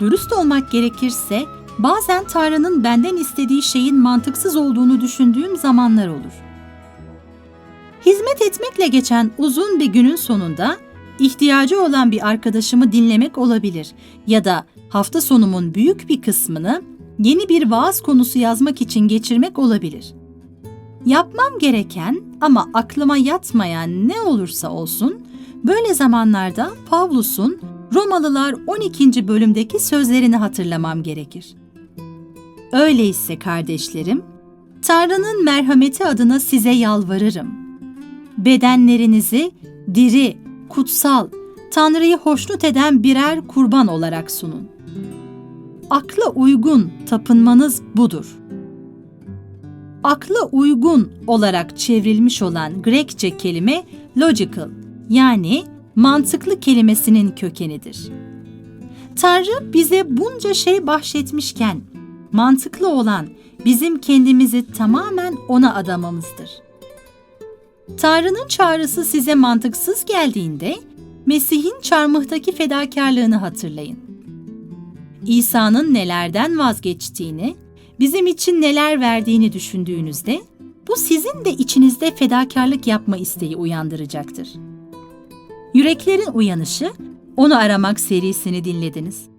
Dürüst olmak gerekirse bazen Tanrı'nın benden istediği şeyin mantıksız olduğunu düşündüğüm zamanlar olur. Hizmet etmekle geçen uzun bir günün sonunda ihtiyacı olan bir arkadaşımı dinlemek olabilir ya da hafta sonumun büyük bir kısmını yeni bir vaaz konusu yazmak için geçirmek olabilir. Yapmam gereken ama aklıma yatmayan ne olursa olsun böyle zamanlarda Pavlus'un Romalılar 12. bölümdeki sözlerini hatırlamam gerekir. Öyleyse kardeşlerim, Tanrı'nın merhameti adına size yalvarırım. Bedenlerinizi diri, kutsal, Tanrı'yı hoşnut eden birer kurban olarak sunun. Akla uygun tapınmanız budur. Akla uygun olarak çevrilmiş olan Grekçe kelime logical yani mantıklı kelimesinin kökenidir. Tanrı bize bunca şey bahşetmişken mantıklı olan bizim kendimizi tamamen ona adamamızdır. Tanrı'nın çağrısı size mantıksız geldiğinde Mesih'in çarmıhtaki fedakarlığını hatırlayın. İsa'nın nelerden vazgeçtiğini, bizim için neler verdiğini düşündüğünüzde bu sizin de içinizde fedakarlık yapma isteği uyandıracaktır. Yüreklerin Uyanışı, Onu Aramak serisini dinlediniz.